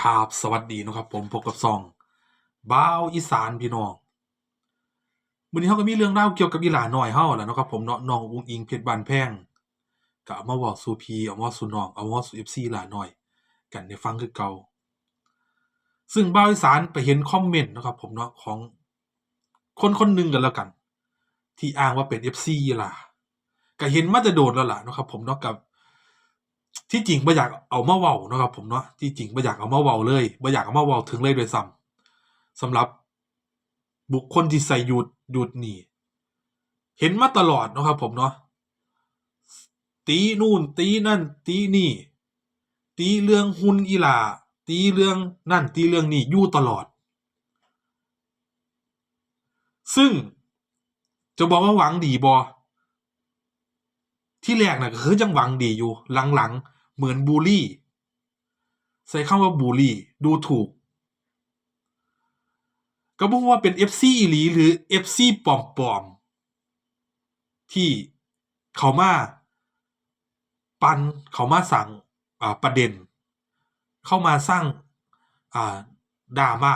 ครับสวัสดีนะครับผมพบกับซองบ้าวอีสานพี่น้องวันนี้เขาก็มีเรื่องเล่าเกี่ยวกับอีหลาหน่อยเฮาแหละเนะครับผมเนาะน้องอุ้งอิงเพชรบานแพงก็เอามาเว้าสู่พีเอามาสู่น้องเอามาเว้าสู่ FC หลาหน่อย กันได้ฟังคือเก่าซึ่งบ้าวอีสานไปเห็นคอมเมนต์นะครับผมเนาะของคนคนหนึ่งกันแล้วกัน ที่อ้างว่าเป็น FC อีหลาก็เห็นมาแต่โดนแล้วล่ะนะครับผมเนาะกับ ที่จริงบ่อยากเอามาเว้านะครับผมเนาะที่จริงบ่อยากเอามาเว้าเลยบ่อยากเอามาเว้าถึงเลยด้วยซ้ำสำหรับบุคคลที่ใส่หยุดหยุดนี่เห็นมาตลอดนะครับผมเนาะตีนู่นตีนั่น ตีนี่ ตีเรื่องหุ่นอีหลา ตีเรื่องนั่น ตีเรื่องนี่อยู่ตลอด ซึ่งจะบอกว่าหวังดีบอที่แรกนะก็คือจังหวังดีอยู่หลังๆ เหมือนบูลลี่ใส่คำว่าบูลลี่ ดูถูก ก็บอกว่าเป็น FC อีหลีหรือ FC ปลอมๆ ที่เขามา ปันเขามาสั่งประเด็น เข้ามาสร้างดราม่า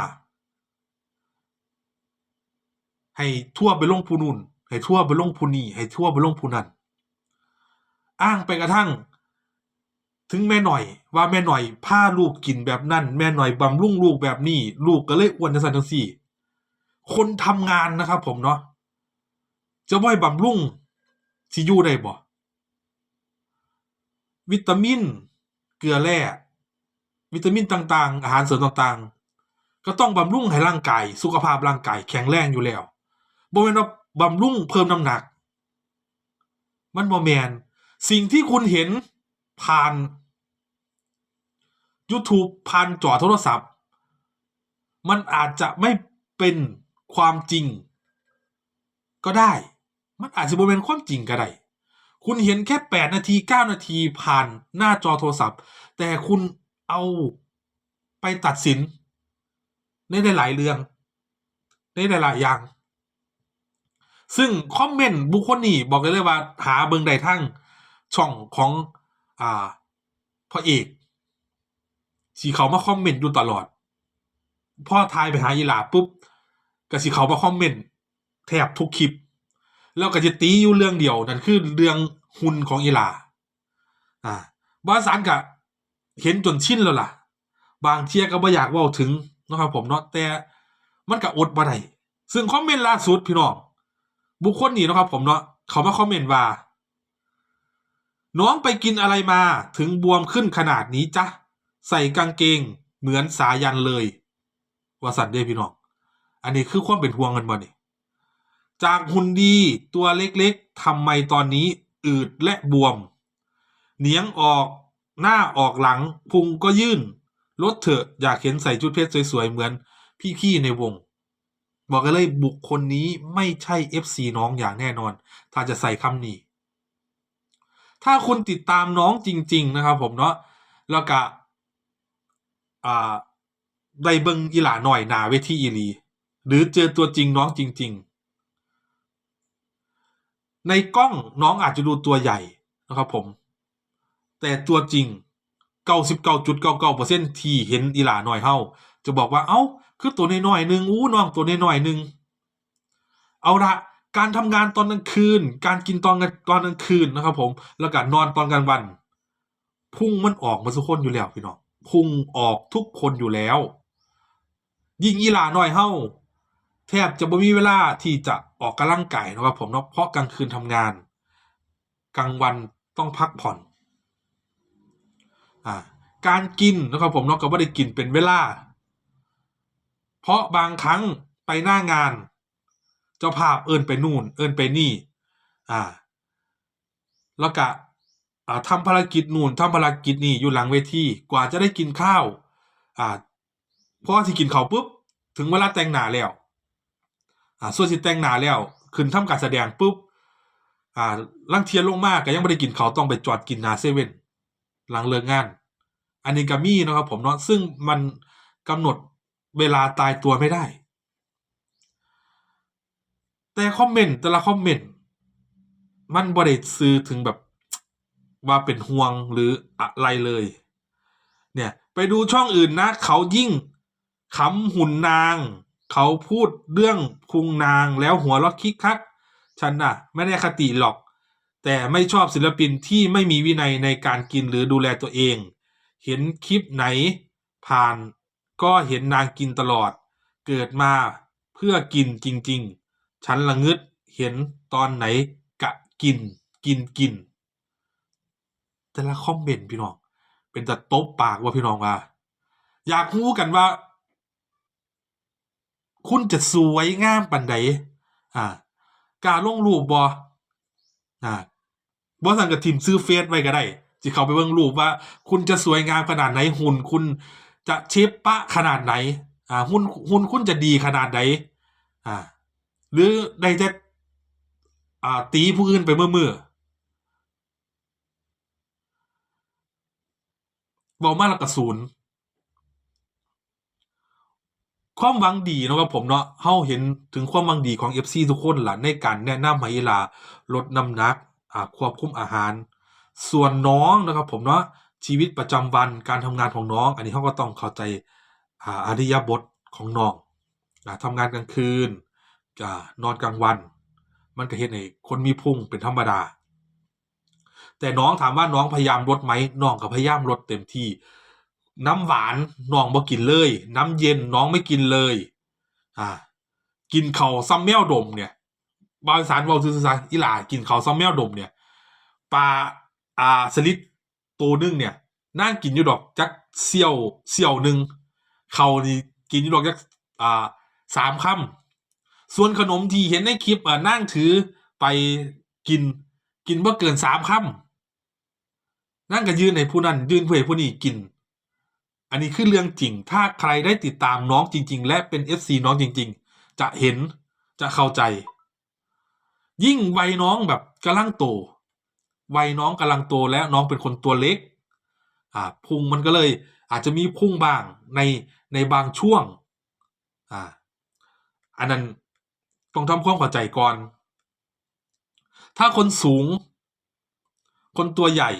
ให้ทั่วไปลงผู้นู่นให้ทั่วไปลงผู้นี่ให้ทั่วไปลงผู้นั่นอ้างไปกระทั่ง ถึงแม่หน่อย ว่าแม่หน่อยพาลูกกินแบบนั้น แม่หน่อยบำรุงลูกแบบนี้ ลูกก็เลยอ้วนจังสันจังสี่ คนทำงานนะครับผมเนาะจะบ่อยบำรุงสิอยู่ได้บ่วิตามิน เกลือแร่วิตามินต่างๆ อาหารเสริมต่างๆ ก็ต้องบำรุงให้ร่างกาย สุขภาพร่างกายแข็งแรงอยู่แล้วบ่แม่นว่าบำรุงเพิ่มน้ำหนัก มันบ่แมนสิ่งที่คุณเห็น ผ่าน YouTube ผ่านจอโทรศัพท์ มันอาจจะไม่เป็นความจริง ก็ได้ มันอาจจะเป็นความจริงก็ได้ คุณเห็นแค่ 8 นาที 9 นาทีผ่านหน้าจอโทรศัพท์ แต่คุณเอาไปตัดสิน ในหลาย ๆ เรื่อง ในหลาย ๆ อย่าง ซึ่งคอมเมนต์บุคคลนี้บอกเลยเลยว่าหาเบิงใดทั้งช่องของ อ่าพ่อเอกสีเขามาคอมเมนต์อยู่ตลอดพ่อทายไปหาอีหลาปุ๊บก็สิเขามาคอมเมนต์แทบทุกคลิป แล้วก็จะตีอยู่เรื่องเดียวนั่นคือเรื่องหุ่นของอีหลาอ่าบาสารกะเห็นจนชินแล้วล่ะ บางเทียก็บ่อยากว้าถึงนะครับผมเนาะแต่มันก็อดบ่ได้ซึ่งคอมเมนต์ล่าสุดพี่น้องบุคคลนี้นะครับผมเนาะเขามาคอมเมนต์ว่า น้องไปกินอะไรมาถึงบวมขึ้นขนาดนี้จ๊ะใส่กางเกงเหมือนสายันเลยว่าสันเด้พี่น้อง อันนี้คือความเป็นห่วงกันบ่นี่จากหุ่นดีตัวเล็กๆทำไมตอนนี้อืดและบวม เหนียงออกหน้าออกหลังพุงก็ยื่นลดเถอะอยากเห็นใส่ชุดเพชรสวยๆ เหมือนพี่ๆในวง บอกกันเลยบุคคลนี้ไม่ใช่ FC น้องอย่างแน่นอน ถ้าจะใส่คำนี้ ถ้าคุณติดตามน้องจริง ๆ นะครับ ผมเนาะแล้วก็อ่าได้เบิงอีหลาหน่อยนาเวทีอีลี หรือเจอตัวจริงน้องจริง ๆ ในกล้องน้องอาจจะดูตัวใหญ่นะครับผม แต่ตัวจริง99.99%ที่เห็นอีหลาหน่อยเฮาจะบอกว่าเอ้า คือตัวน้อยๆหนึ่งอู้น้องตัวน้อยๆหนึ่งเอาละ การทำงานตอนกลางคืน การกินตอนกลางตอนกลางคืนนะครับ ผม แล้วก็นอนตอนกลางวัน พุ่งมันออกมาทุกคนอยู่แล้วพี่น้องพุ่งออกทุกคนอยู่แล้ว ยิ่งอีหลาหน่อยเฮ้าแทบจะบ่มีเวลาที่จะออกกำลังกายนะครับ ผมเนาะเพราะกลางคืนทำงาน กลางวันต้องพักผ่อนอ่าการกินนะครับผมเนาะก็ไม่ได้กินเป็นเวลา เพราะบางครั้งไปหน้างาน เจ้าภาพเอินไปนู่น เอินไปนี่ อ่า แล้วก็อ่าทำภารกิจนู่นทำภารกิจนี่อยู่หลังเวทีกว่าจะได้กินข้าว อ่าพอที่กินข้าวปุ๊บ ถึงเวลาแต่งหน้าแล้ว อ่าส่วนสิแต่งหน้าแล้วขึ้นทำการแสดงปุ๊บ อ่าลังเทียนลงมากก็ยังไม่ได้กินข้าวต้องไปจอดกินหนาเซเว่นหลังเลิกงาน อันนี้ก็มีนะครับผมเนาะซึ่งมันกำหนดเวลาตายตัวไม่ได้ แต่คอมเมนต์แต่ละคอมเมนต์มันบริสื่อถึงแบบว่าเป็นห่วงหรืออะไรเลย เนี่ยไปดูช่องอื่นนะ เขายิ่งขำหุ่นนาง เขาพูดเรื่องพุงนางแล้วหัวเราะคิกคัก ฉันน่ะ ไม่ได้คติหรอก แต่ไม่ชอบศิลปินที่ไม่มีวินัยในการกินหรือดูแลตัวเอง เห็นคลิปไหนผ่านก็เห็นนางกินตลอด เกิดมาเพื่อกินจริง ๆ ฉันละงึดเห็นตอนไหนกะกินกินกิน แต่ละคอมเมนต์พี่น้อง เป็นจะตบปากว่าพี่น้องว่า อยากรู้กันว่า คุณจะสวยงามปันใดอ่า การลงรูปบออ่าบอสังกับทีมซื้อเฟซไว้ก็ได้สิเขาไปเบิ่งรูปว่า คุณจะสวยงามขนาดไหนหุ่นคุณจะเชฟปะขนาดไหน อ่า หุ่นหุ่นคุณจะดีขนาดไหนอ่า หรือได้จะอ่ตีผู้อื่นไปเมื่อเมื่อบอกมาและกระสูนย์ความหวังดีเนาะครับผมเนาะเฮาเห็นถึงความหวังดีของ FC ทุกคนล่ะในการแนะนำให้ลาลดน้ำหนักควบคุมอาหาร ส่วนน้องนะครับผมเนาะชีวิตประจำวันการทำงานของน้อง อันนี้เขาก็ต้องเข้าใจอาริยบทของน้องอ่าทำงานกลางคืน อ่านอนกลางวัน มันก็เห็นให้คนมีพุงเป็นธรรมดา แต่น้องถามว่าน้องพยายามลดไหมน้องก็พยายามลดเต็มที่ น้ำหวานน้องบ่กินเลย น้ำเย็นน้องไม่กินเลย อ่า กินเขาวซ้ำแมวดมเนี่ยบางสารว่าซื่อๆอีหล่ากินเขาวซ้ำแมวดมเนี่ยปลาอ่าสลิดตัวนึงเนี่ยนั่งกินอยู่ดอกจักเสี่ยวเสี่ยวหนึ่งเขานี่กินอยู่ดอกจักอ่าสามคำ ส่วนขนมที่เห็นในคลิปอ่านั่งถือไปกินกินว่าเกินสามคำนั่งก็ยืนในผู้นั้นยืนเพื่อผู้นี้กิน อันนี้คือเรื่องจริง ถ้าใครได้ติดตามน้องจริง ๆ และเป็น FC น้องจริง ๆ จะเห็นจะเข้าใจ ยิ่งวัยน้องแบบกำลังโตวัยน้องกำลังโตและน้องเป็นคนตัวเล็ก อ่าพุงมันก็เลยอาจจะมีพุ่งบ้างในในบางช่วง อ่า อันนั้น ต้องทำความเข้าใจก่อน ถ้าคนสูง คนตัวใหญ่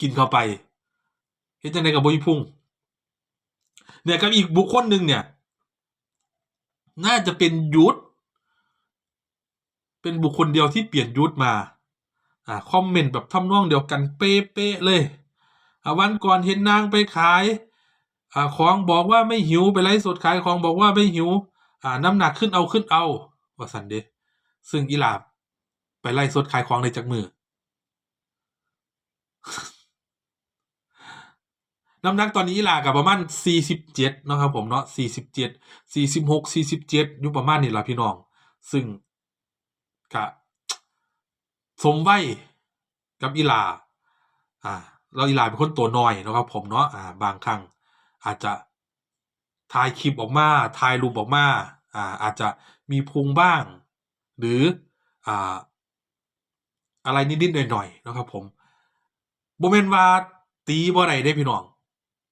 กินเข้าไปเฮ็ดจังไดกับบ่มีพุงเนี่ยกับอีกบุคคลหนึ่งเนี่ย น่าจะเป็นยุทธเป็นบุคคลเดียวที่เปลี่ยนยุทธมาอ่าคอมเมนต์แบบทำนองเดียวกันเป๊ะๆเลยอ่าวันก่อนเห็นนางไปขายอ่าของบอกว่าไม่หิวไปไลฟ์สดขายของบอกว่าไม่หิว อ่าน้ำหนักขึ้นเอาขึ้นเอาว่าสันเดซึ่งอีหลาบไปไล่สดขายของในจากมือ น้ำหนักตอนนี้อีหลากับประมาณสี่สิบเจ็ดนะครับผมเนาะสี่สิบเจ็ดสี่สิบหกสี่สิบเจ็ดอยู่ประมาณนี้ละพี่น้อง ซึ่งกะสมไว้กับอีหลา อ่า เราอีหลาเป็นคนตัวน้อยนะครับผมเนาะอ่า บางครั้งอาจจะ ถ่ายคลิปออกมาถ่ายรูปออกมาอ่าอาจจะมีพุงบ้าง หรืออ่าอะไรนิดๆหน่อยๆนะครับผมบ่แม่นว่าตีบ่ได้เด้พี่น้อง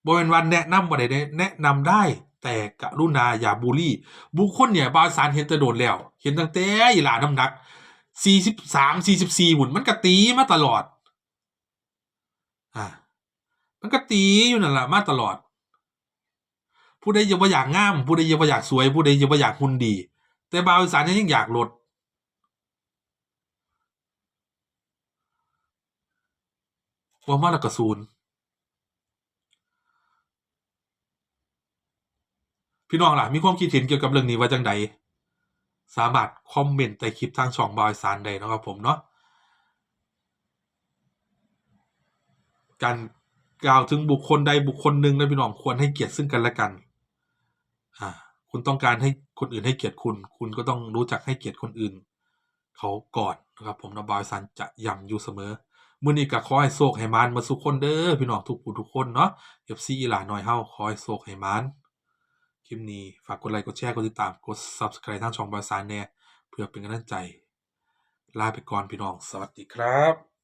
บ่แม่นว่าแนะนำบ่ได้เด้แนะนำได้แต่กรุณาอย่าบูลลีบุคคลเนี่ยบาสารเห็นแต่โดนแล้ว เห็นตั้งแต่อีหลาน้ำหนัก43 44หุ่นมันก็ตีมาตลอด อ่ามันก็ตีอยู่นั่นแหละมาตลอด ผู้ใดยังบ่อยากงาม ผู้ใดยังบ่อยากสวย ผู้ใดยังบ่อยากหุ่นดี แต่บางอีสานยังอยากลดว่ามาล้วก็ศูนพี่น้องล่ะ มีความคิดเห็นเกี่ยวกับเรื่องนี้ว่าจังใดสามารถคอมเมนต์ใต้คลิปทางช่องบอยสารได้นะครับผมเนาะการกล่าวถึงบุคคลใดบุคคลหนึ่งนะพี่น้องควรให้เกียรติซึ่งกันและกัน อ่า คุณต้องการให้คนอื่นให้เกียรติคุณ คุณก็ต้องรู้จักให้เกียรติคนอื่น เขาก่อนนะครับ ผมนบอยสันจะย้ำอยู่เสมอมื้อนี้ก็ขอให้โชคให้มานมาสุกคนเด้อพี่น้องทุกผู้ทุกคนเนาะ FC อีหลาหน้อยเฮาขอให้โชคให้มานคลิปนี้ฝากกดไลค์กดแชร์กดติดตามกด Subscribe ทางช่องบอยสานแน่เพื่อเป็นกำลังใจ ลาไปก่อนพี่น้อง สวัสดีครับ